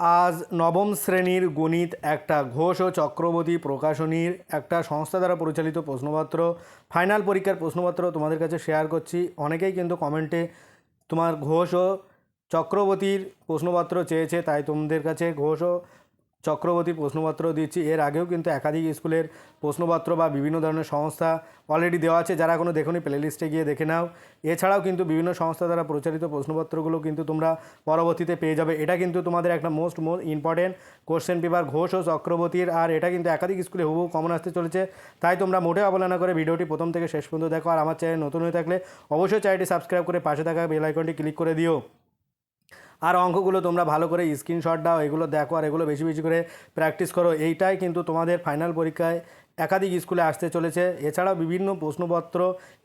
আজ নবম শ্রেণির গণিত একটা ঘোষ ও চক্রবর্তী প্রকাশনীর একটা সংস্থা দ্বারা পরিচালিত প্রশ্নপত্র। ফাইনাল পরীক্ষার প্রশ্নপত্র তোমাদের কাছে শেয়ার করছি। অনেকেই কিন্তু কমেন্টে তোমার ঘোষ ও চক্রবর্তীর প্রশ্নপত্র চেয়েছে, তাই তোমাদের কাছে ঘোষ ও চক্রবর্তীর প্রশ্নপত্র দিচ্ছি। এর আগেও কিন্তু একাধিক স্কুলের প্রশ্নপত্র বা বিভিন্ন ধরনের সংস্থা অলরেডি দেওয়া আছে। যারা কোনো দেখোনি প্লেলিস্টে গিয়ে দেখে নাও। এছাড়াও কিন্তু বিভিন্ন সংস্থা দ্বারা প্রচারিত প্রশ্নপত্রগুলো কিন্তু তোমরা পরবর্তীতে পেয়ে যাবে। এটা কিন্তু তোমাদের একটা most most important question paper Ghosh ও চক্রবর্তীর। আর এটা কিন্তু একাধিক স্কুলে হুবহু কমন আসতে চলেছে। তাই তোমরা মোটেও অবহেলা করে ভিডিওটি প্রথম থেকে শেষ পর্যন্ত দেখো। আর আমার চ্যানেল নতুন হয়ে থাকলে অবশ্যই চ্যানেলটি সাবস্ক্রাইব করে পাশে থাকা বেল আইকনটি ক্লিক করে দিও। আর অঙ্কগুলো তোমরা ভালো করে স্ক্রিনশট দাও, এগুলো দেখো আর এগুলো বেশি বেশি করে প্র্যাকটিস করো। এইটাই কিন্তু তোমাদের ফাইনাল পরীক্ষায় একাধিক স্কুলে আসতে চলেছে। এছাড়াও বিভিন্ন প্রশ্নপত্র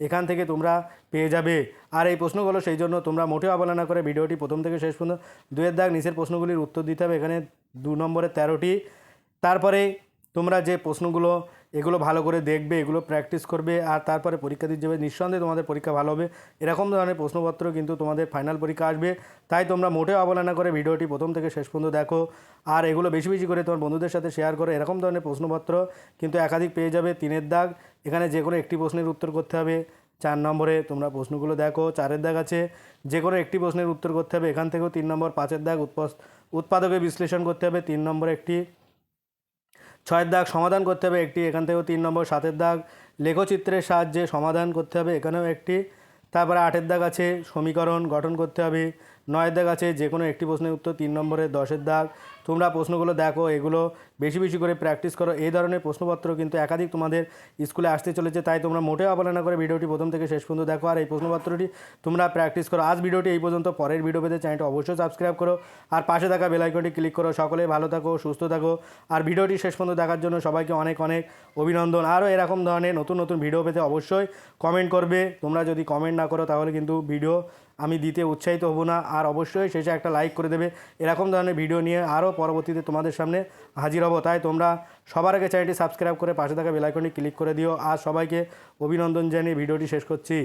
এখান থেকে তোমরা পেয়ে যাবে। আর এই প্রশ্নগুলো সেই জন্য তোমরা মোটেও অবহেলা না করে ভিডিওটি প্রথম থেকে শেষ পর্যন্ত দুয়ের দাগ নিচের প্রশ্নগুলির উত্তর দিতে হবে। এখানে দু নম্বরে তেরোটি। তারপরে তোমরা যে প্রশ্নগুলো এগুলো ভালো করে দেখবে, এগুলো প্র্যাকটিস করবে, আর তারপরে পরীক্ষা দিতে যাবে। নিঃসন্দেহে তোমাদের পরীক্ষা ভালো হবে। এরকম ধরনের প্রশ্নপত্র কিন্তু তোমাদের ফাইনাল পরীক্ষা আসবে। তাই তোমরা মোটেও অবহেলা করে ভিডিওটি প্রথম থেকে শেষ পর্যন্ত দেখো। আর এগুলো বেশি বেশি করে তোমার বন্ধুদের সাথে শেয়ার করো। এরকম ধরনের প্রশ্নপত্র কিন্তু একাধিক পেয়ে যাবে তিনের দাগ। এখানে যে কোনো একটি প্রশ্নের উত্তর করতে হবে। চার নম্বরে তোমরা প্রশ্নগুলো দেখো, চারের দাগ আছে। যে কোনো একটি প্রশ্নের উত্তর করতে হবে। এখান থেকেও তিন নম্বর, পাঁচের দাগ। উৎপাদকে বিশ্লেষণ করতে হবে। তিন নম্বরে একটি ছয়ের দাগ সমাধান করতে হবে, একটি এখান থেকেও তিন নম্বর, সাতের দাগ লেখচিত্রের সাহায্যে সমাধান করতে হবে এখানেও একটি। তারপরে আটের দাগ আছে, সমীকরণ গঠন করতে হবে নয়ের দাগ আছে, যে কোনো একটি প্রশ্নের উত্তর তিন নম্বরে, দশের দাগ। তোমরা প্রশ্নগুলো দেখো, এগুলো বেশি বেশি করে প্র্যাকটিস করো। এই ধরনের প্রশ্নপত্র কিন্তু একাধিক তোমাদের স্কুলে আসতে চলেছে, তাই তোমরা মোটেও অবহেলা করে ভিডিওটি প্রথম থেকে শেষ পর্যন্ত দেখো। আর এই প্রশ্নপত্রটি তোমরা প্র্যাকটিস করো। আজ ভিডিওটি এই পর্যন্ত। পরের ভিডিও পেতে চ্যানেলটি অবশ্যই সাবস্ক্রাইব করো। আর পাশে থাকা বেল আইকনটি ক্লিক করো। সকলেই ভালো থাকো, সুস্থ থাকো। আর ভিডিওটি শেষ পর্যন্ত দেখার জন্য সবাইকে অনেক অনেক অভিনন্দন। আরও এরকম ধরনের নতুন নতুন ভিডিও পেতে অবশ্যই কমেন্ট করবে। তোমরা যদি কমেন্ট না করো, তাহলে কিন্তু ভিডিও আমি দিতে উৎসাহিত হব না, আর অবশ্যই শেষে একটা লাইক করে দেবে। এরকম ধরনের ভিডিও নিয়ে আরও পরবর্তীতে তোমাদের সামনে হাজির হব। তাই তোমরা সবার আগে চ্যানেলটি সাবস্ক্রাইব করে পাশে থাকা বেলাইকনটি ক্লিক করে দিও। আর সবাইকে অভিনন্দন জানিয়ে ভিডিওটি শেষ করছি।